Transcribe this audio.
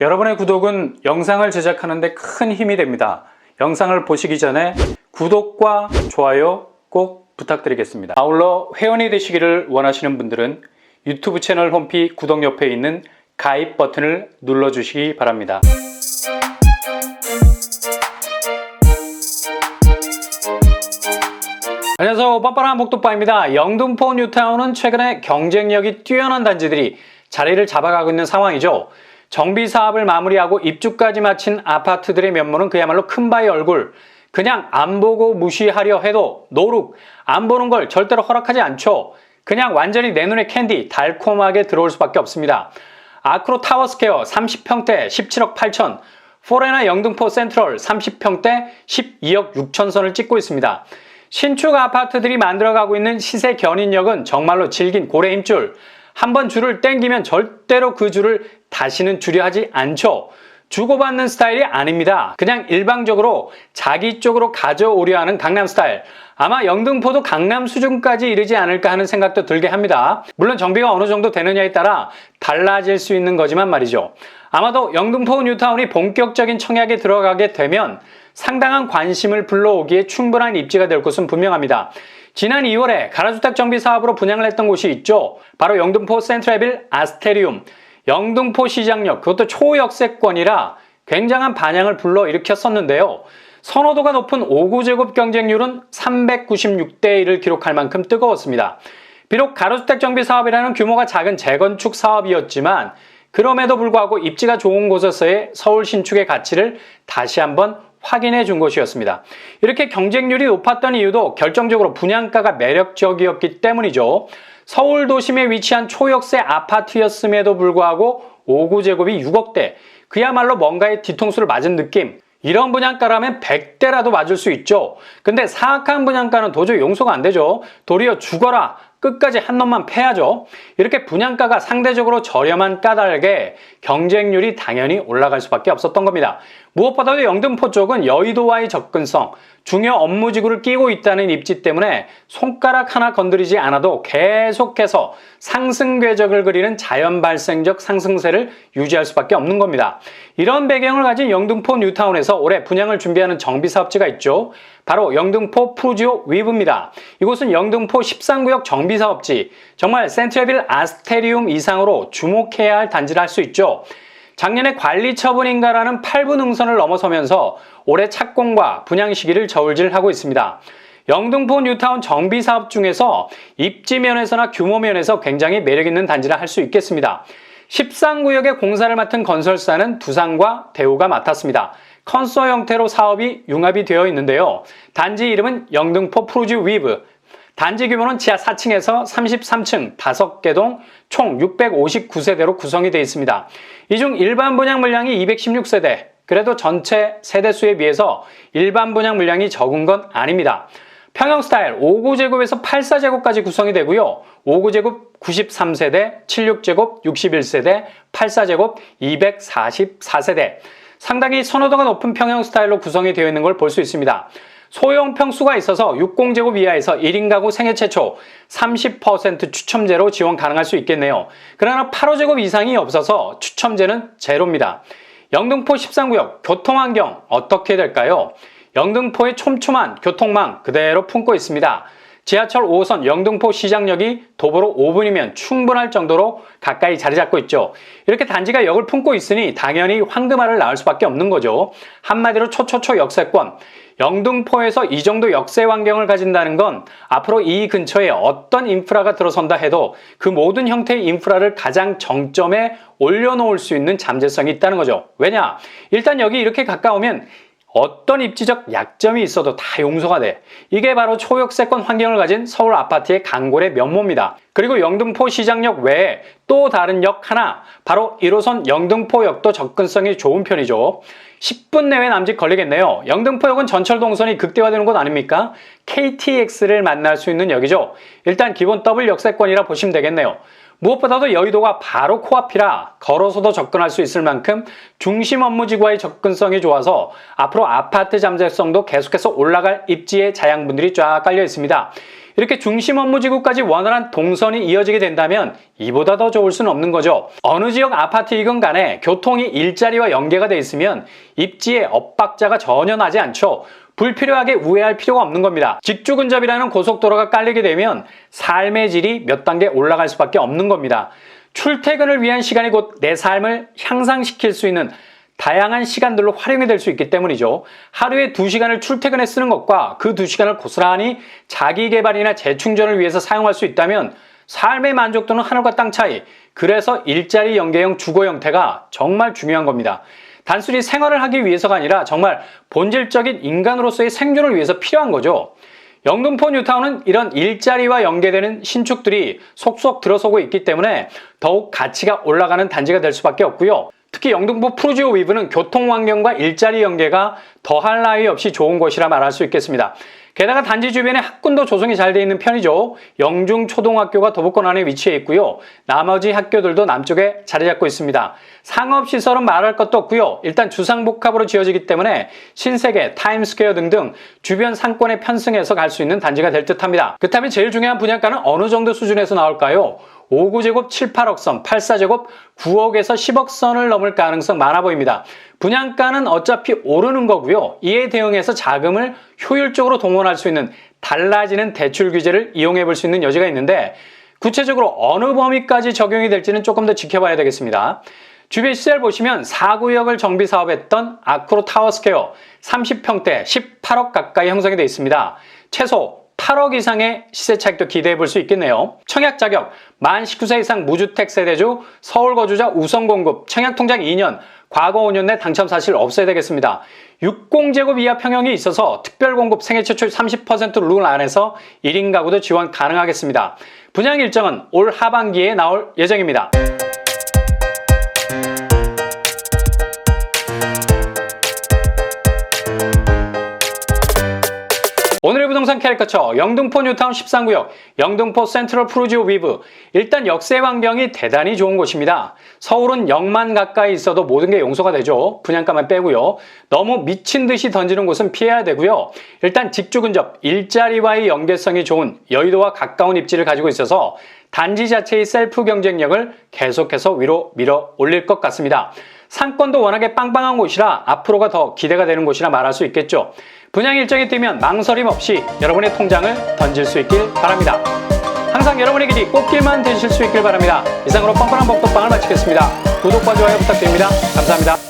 여러분의 구독은 영상을 제작하는 데 큰 힘이 됩니다. 영상을 보시기 전에 구독과 좋아요 꼭 부탁드리겠습니다. 아울러 회원이 되시기를 원하시는 분들은 유튜브 채널 홈피 구독 옆에 있는 가입 버튼을 눌러주시기 바랍니다. 안녕하세요. 뻔뻔한 복도빠입니다. 영등포 뉴타운은 최근에 경쟁력이 뛰어난 단지들이 자리를 잡아가고 있는 상황이죠. 정비 사업을 마무리하고 입주까지 마친 아파트들의 면모는 그야말로 큰바위 얼굴. 그냥 안 보고 무시하려 해도 노룩, 안 보는 걸 절대로 허락하지 않죠. 그냥 완전히 내 눈에 캔디, 달콤하게 들어올 수밖에 없습니다. 아크로 타워스퀘어 30평대 17억 8천, 포레나 영등포 센트럴 30평대 12억 6천 선을 찍고 있습니다. 신축 아파트들이 만들어가고 있는 시세 견인력은 정말로 질긴 고래 힘줄. 한번 줄을 땡기면 절대로 그 줄을 다시는 줄여 하지 않죠. 주고받는 스타일이 아닙니다. 그냥 일방적으로 자기 쪽으로 가져오려 하는 강남 스타일. 아마 영등포도 강남 수준까지 이르지 않을까 하는 생각도 들게 합니다. 물론 정비가 어느 정도 되느냐에 따라 달라질 수 있는 거지만 말이죠. 아마도 영등포 뉴타운이 본격적인 청약에 들어가게 되면 상당한 관심을 불러오기에 충분한 입지가 될 것은 분명합니다. 지난 2월에 가라주택 정비 사업으로 분양을 했던 곳이 있죠. 바로 영등포 센트레빌 아스테리움. 영등포 시장역, 그것도 초역세권이라 굉장한 반향을 불러 일으켰었는데요. 선호도가 높은 5구 제곱 경쟁률은 396대 1을 기록할 만큼 뜨거웠습니다. 비록 가로주택 정비 사업이라는 규모가 작은 재건축 사업이었지만 그럼에도 불구하고 입지가 좋은 곳에서의 서울 신축의 가치를 다시 한번 확인해 준 것이었습니다. 이렇게 경쟁률이 높았던 이유도 결정적으로 분양가가 매력적이었기 때문이죠. 서울 도심에 위치한 초역세 아파트였음에도 불구하고 5구 제곱이 6억대, 그야말로 뭔가의 뒤통수를 맞은 느낌. 이런 분양가라면 100대라도 맞을 수 있죠. 근데 사악한 분양가는 도저히 용서가 안 되죠. 도리어 죽어라. 끝까지 한 놈만 패야죠. 이렇게 분양가가 상대적으로 저렴한 까닭에 경쟁률이 당연히 올라갈 수밖에 없었던 겁니다. 무엇보다도 영등포 쪽은 여의도와의 접근성, 중요 업무지구를 끼고 있다는 입지 때문에 손가락 하나 건드리지 않아도 계속해서 상승 궤적을 그리는 자연 발생적 상승세를 유지할 수밖에 없는 겁니다. 이런 배경을 가진 영등포 뉴타운에서 올해 분양을 준비하는 정비 사업지가 있죠. 바로 영등포 푸지오 위브입니다. 이곳은 영등포 13구역 정비 사업지, 정말 센트레빌 아스테리움 이상으로 주목해야 할 단지를 할수 있죠. 작년에 관리 처분인가라는 8분 능선을 넘어서면서 올해 착공과 분양 시기를 저울질하고 있습니다. 영등포 뉴타운 정비 사업 중에서 입지 면에서나 규모 면에서 굉장히 매력 있는 단지라 할 수 있겠습니다. 13구역의 공사를 맡은 건설사는 두산과 대우가 맡았습니다. 컨소 형태로 사업이 융합이 되어 있는데요. 단지 이름은 영등포 프루지 위브. 단지 규모는 지하 4층에서 33층 5개 동 총 659세대로 구성이 되어 있습니다. 이 중 일반 분양 물량이 216세대. 그래도 전체 세대수에 비해서 일반 분양 물량이 적은 건 아닙니다. 평형 스타일 5구제곱에서 84제곱까지 구성이 되고요. 5구제곱 93세대, 76제곱 61세대, 84제곱 244세대. 상당히 선호도가 높은 평형 스타일로 구성이 되어 있는 걸 볼 수 있습니다. 소형 평수가 있어서 60제곱 이하에서 1인 가구 생애 최초 30% 추첨제로 지원 가능할 수 있겠네요. 그러나 8호제곱 이상이 없어서 추첨제는 제로입니다. 영등포 13구역 교통환경 어떻게 될까요? 영등포의 촘촘한 교통망 그대로 품고 있습니다. 지하철 5호선 영등포 시장역이 도보로 5분이면 충분할 정도로 가까이 자리 잡고 있죠. 이렇게 단지가 역을 품고 있으니 당연히 황금알을 낳을 수밖에 없는 거죠. 한마디로 초초초 역세권. 영등포에서 이 정도 역세 환경을 가진다는 건 앞으로 이 근처에 어떤 인프라가 들어선다 해도 그 모든 형태의 인프라를 가장 정점에 올려놓을 수 있는 잠재성이 있다는 거죠. 왜냐? 일단 여기 이렇게 가까우면 어떤 입지적 약점이 있어도 다 용서가 돼. 이게 바로 초역세권 환경을 가진 서울 아파트의 강골의 면모입니다. 그리고 영등포 시장역 외에 또 다른 역 하나, 바로 1호선 영등포역도 접근성이 좋은 편이죠. 10분 내외 남짓 걸리겠네요. 영등포역은 전철 동선이 극대화되는 곳 아닙니까? KTX를 만날 수 있는 역이죠. 일단 기본 더블 역세권이라 보시면 되겠네요. 무엇보다도 여의도가 바로 코앞이라 걸어서도 접근할 수 있을 만큼 중심 업무지구와의 접근성이 좋아서 앞으로 아파트 잠재성도 계속해서 올라갈 입지의 자양분들이 쫙 깔려 있습니다. 이렇게 중심 업무지구까지 원활한 동선이 이어지게 된다면 이보다 더 좋을 수는 없는 거죠. 어느 지역 아파트이건 간에 교통이 일자리와 연계가 돼 있으면 입지에 엇박자가 전혀 나지 않죠. 불필요하게 우회할 필요가 없는 겁니다. 직주근접이라는 고속도로가 깔리게 되면 삶의 질이 몇 단계 올라갈 수밖에 없는 겁니다. 출퇴근을 위한 시간이 곧 내 삶을 향상시킬 수 있는 다양한 시간들로 활용이 될 수 있기 때문이죠. 하루에 2시간을 출퇴근에 쓰는 것과 그 2시간을 고스란히 자기 개발이나 재충전을 위해서 사용할 수 있다면 삶의 만족도는 하늘과 땅 차이. 그래서 일자리 연계형 주거 형태가 정말 중요한 겁니다. 단순히 생활을 하기 위해서가 아니라 정말 본질적인 인간으로서의 생존을 위해서 필요한 거죠. 영등포 뉴타운은 이런 일자리와 연계되는 신축들이 속속 들어서고 있기 때문에 더욱 가치가 올라가는 단지가 될 수밖에 없고요. 특히 영등포 프루지오 위브는 교통 환경과 일자리 연계가 더할 나위 없이 좋은 곳이라 말할 수 있겠습니다. 게다가 단지 주변에 학군도 조성이 잘 돼 있는 편이죠. 영중초등학교가 도보권 안에 위치해 있고요. 나머지 학교들도 남쪽에 자리 잡고 있습니다. 상업시설은 말할 것도 없고요. 일단 주상복합으로 지어지기 때문에 신세계, 타임스퀘어 등등 주변 상권에 편승해서 갈 수 있는 단지가 될 듯합니다. 그렇다면 제일 중요한 분양가는 어느 정도 수준에서 나올까요? 5구제곱 7, 8억 선, 8사제곱 9억에서 10억 선을 넘을 가능성 많아 보입니다. 분양가는 어차피 오르는 거고요. 이에 대응해서 자금을 효율적으로 동원할 수 있는 달라지는 대출 규제를 이용해 볼 수 있는 여지가 있는데 구체적으로 어느 범위까지 적용이 될지는 조금 더 지켜봐야 되겠습니다. 주변 시설 보시면 4구역을 정비 사업했던 아크로 타워스퀘어 30평대 18억 가까이 형성이 되어 있습니다. 최소 8억 이상의 시세 차익도 기대해 볼 수 있겠네요. 청약 자격, 만 19세 이상 무주택 세대주, 서울 거주자 우선 공급, 청약 통장 2년, 과거 5년 내 당첨 사실 없어야 되겠습니다. 60제곱 이하 평형이 있어서 특별 공급 생애 최초 30%룰 안에서 1인 가구도 지원 가능하겠습니다. 분양 일정은 올 하반기에 나올 예정입니다. 오늘의 부동산 캐릭터처 영등포 뉴타운 13구역 영등포 센트럴 프루지오 위브 일단 역세 환경이 대단히 좋은 곳입니다. 서울은 역만 가까이 있어도 모든 게 용서가 되죠. 분양가만 빼고요. 너무 미친 듯이 던지는 곳은 피해야 되고요. 일단 직주 근접 일자리와의 연계성이 좋은 여의도와 가까운 입지를 가지고 있어서 단지 자체의 셀프 경쟁력을 계속해서 위로 밀어 올릴 것 같습니다. 상권도 워낙에 빵빵한 곳이라 앞으로가 더 기대가 되는 곳이라 말할 수 있겠죠. 분양 일정이 뜨면 망설임 없이 여러분의 통장을 던질 수 있길 바랍니다. 항상 여러분의 길이 꽃길만 되실 수 있길 바랍니다. 이상으로 뻔뻔한 복덕방을 마치겠습니다. 구독과 좋아요 부탁드립니다. 감사합니다.